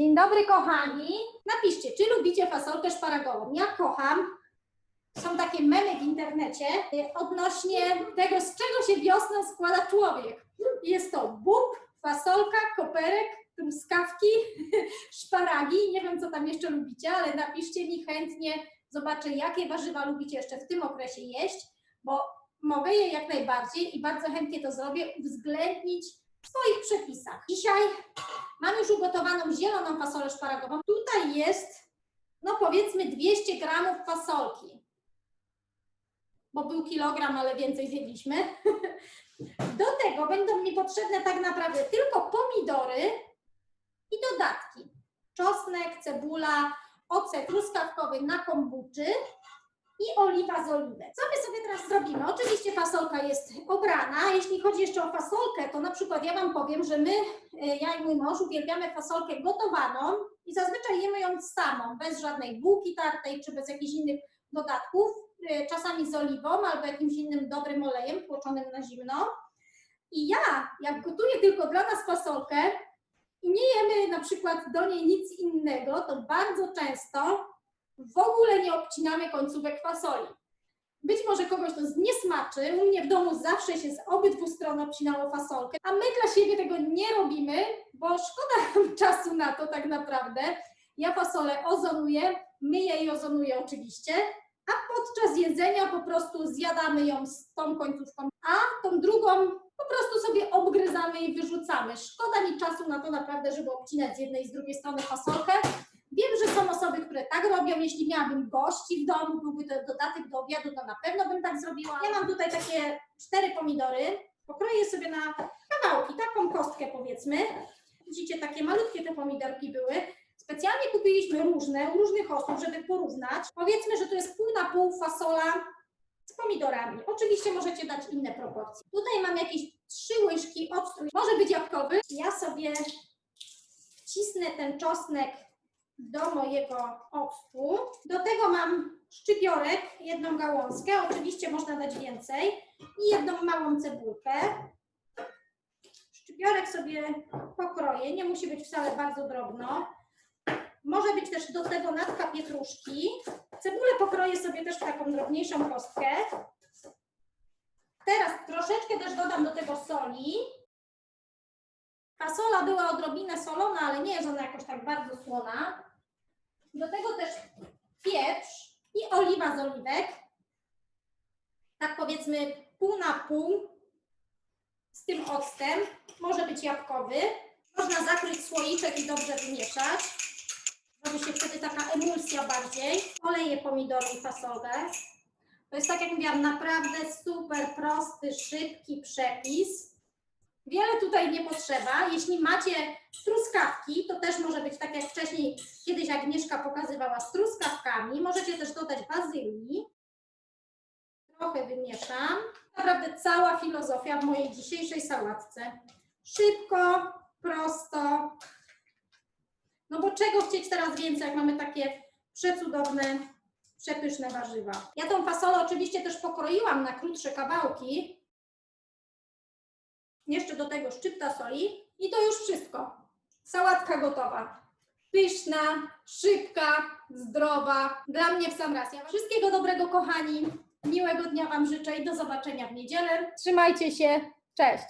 Dzień dobry, kochani. Napiszcie, czy lubicie fasolkę szparagową? Ja kocham. Są takie memy w internecie y, odnośnie tego, z czego się wiosną składa człowiek. Jest to bób, fasolka, koperek, truskawki, szparagi. Nie wiem, co tam jeszcze lubicie, ale napiszcie mi chętnie. Zobaczę, jakie warzywa lubicie jeszcze w tym okresie jeść, bo mogę je jak najbardziej i bardzo chętnie to zrobię, uwzględnić w swoich przepisach. Dzisiaj Mam już ugotowaną zieloną fasolę szparagową. Tutaj jest, no powiedzmy 200 gramów fasolki, bo był kilogram, ale więcej zjedliśmy. Do tego będą mi potrzebne tak naprawdę tylko pomidory i dodatki. Czosnek, cebula, ocet truskawkowy na kombuczy i oliwa z oliwek. Co my sobie teraz zrobimy? Oczywiście fasolka jest obrana. Jeśli chodzi jeszcze o fasolkę, to na przykład ja Wam powiem, że my, e, ja i mój mąż uwielbiamy fasolkę gotowaną i zazwyczaj jemy ją samą, bez żadnej bułki tartej czy bez jakichś innych dodatków, e, czasami z oliwą albo jakimś innym dobrym olejem tłoczonym na zimno. I ja, jak gotuję tylko dla nas fasolkę i nie jemy na przykład do niej nic innego, to bardzo często w ogóle nie obcinamy końcówek fasoli. Być może kogoś to nie smaczy, u mnie w domu zawsze się z obydwu stron obcinało fasolkę, a my dla siebie tego nie robimy, bo szkoda nam czasu na to tak naprawdę. Ja fasolę ozonuję, myję i ozonuję oczywiście, a podczas jedzenia po prostu zjadamy ją z tą końcówką, a tą drugą po prostu sobie obgryzamy i wyrzucamy. Szkoda mi czasu na to naprawdę, żeby obcinać z jednej i z drugiej strony fasolkę. Wiem, że są osoby, które tak robią. Jeśli miałabym gości w domu, byłby to dodatek do obiadu, to na pewno bym tak zrobiła. Ja mam tutaj takie cztery pomidory. Pokroję sobie na kawałki, taką kostkę powiedzmy. Widzicie, takie malutkie te pomidorki były. Specjalnie kupiliśmy różne, u różnych osób, żeby porównać. Powiedzmy, że to jest pół na pół fasola pomidorami. Oczywiście możecie dać inne proporcje. Tutaj mam jakieś trzy łyżki octu. Może być jabłkowy. Ja sobie wcisnę ten czosnek do mojego octu. Do tego mam szczypiorek, jedną gałązkę, oczywiście można dać więcej i jedną małą cebulkę. Szczypiorek sobie pokroję, nie musi być wcale bardzo drobno. Może być też do tego natka pietruszki. Cebulę pokroję sobie też w taką drobniejszą kostkę. Teraz troszeczkę też dodam do tego soli. Fasola była odrobinę solona, ale nie jest ona jakoś tak bardzo słona. Do tego też pieprz i oliwa z oliwek. Tak powiedzmy pół na pół z tym octem. Może być jabłkowy. Można zakryć słoiczek i dobrze wymieszać. Robi się wtedy taka emulsja bardziej. Oleję pomidory i fasolę. To jest tak jak mówiłam, naprawdę super prosty, szybki przepis. Wiele tutaj nie potrzeba. Jeśli macie truskawki, to też może być tak jak wcześniej kiedyś Agnieszka pokazywała z truskawkami. Możecie też dodać bazylii. Trochę wymieszam. Naprawdę cała filozofia w mojej dzisiejszej sałatce. Szybko, prosto. No bo czego chcieć teraz więcej, jak mamy takie przecudowne, przepyszne warzywa. Ja tą fasolę oczywiście też pokroiłam na krótsze kawałki. Jeszcze do tego szczypta soli i to już wszystko. Sałatka gotowa. Pyszna, szybka, zdrowa. Dla mnie w sam raz. Ja Wszystkiego dobrego, kochani. Miłego dnia Wam życzę i do zobaczenia w niedzielę. Trzymajcie się. Cześć.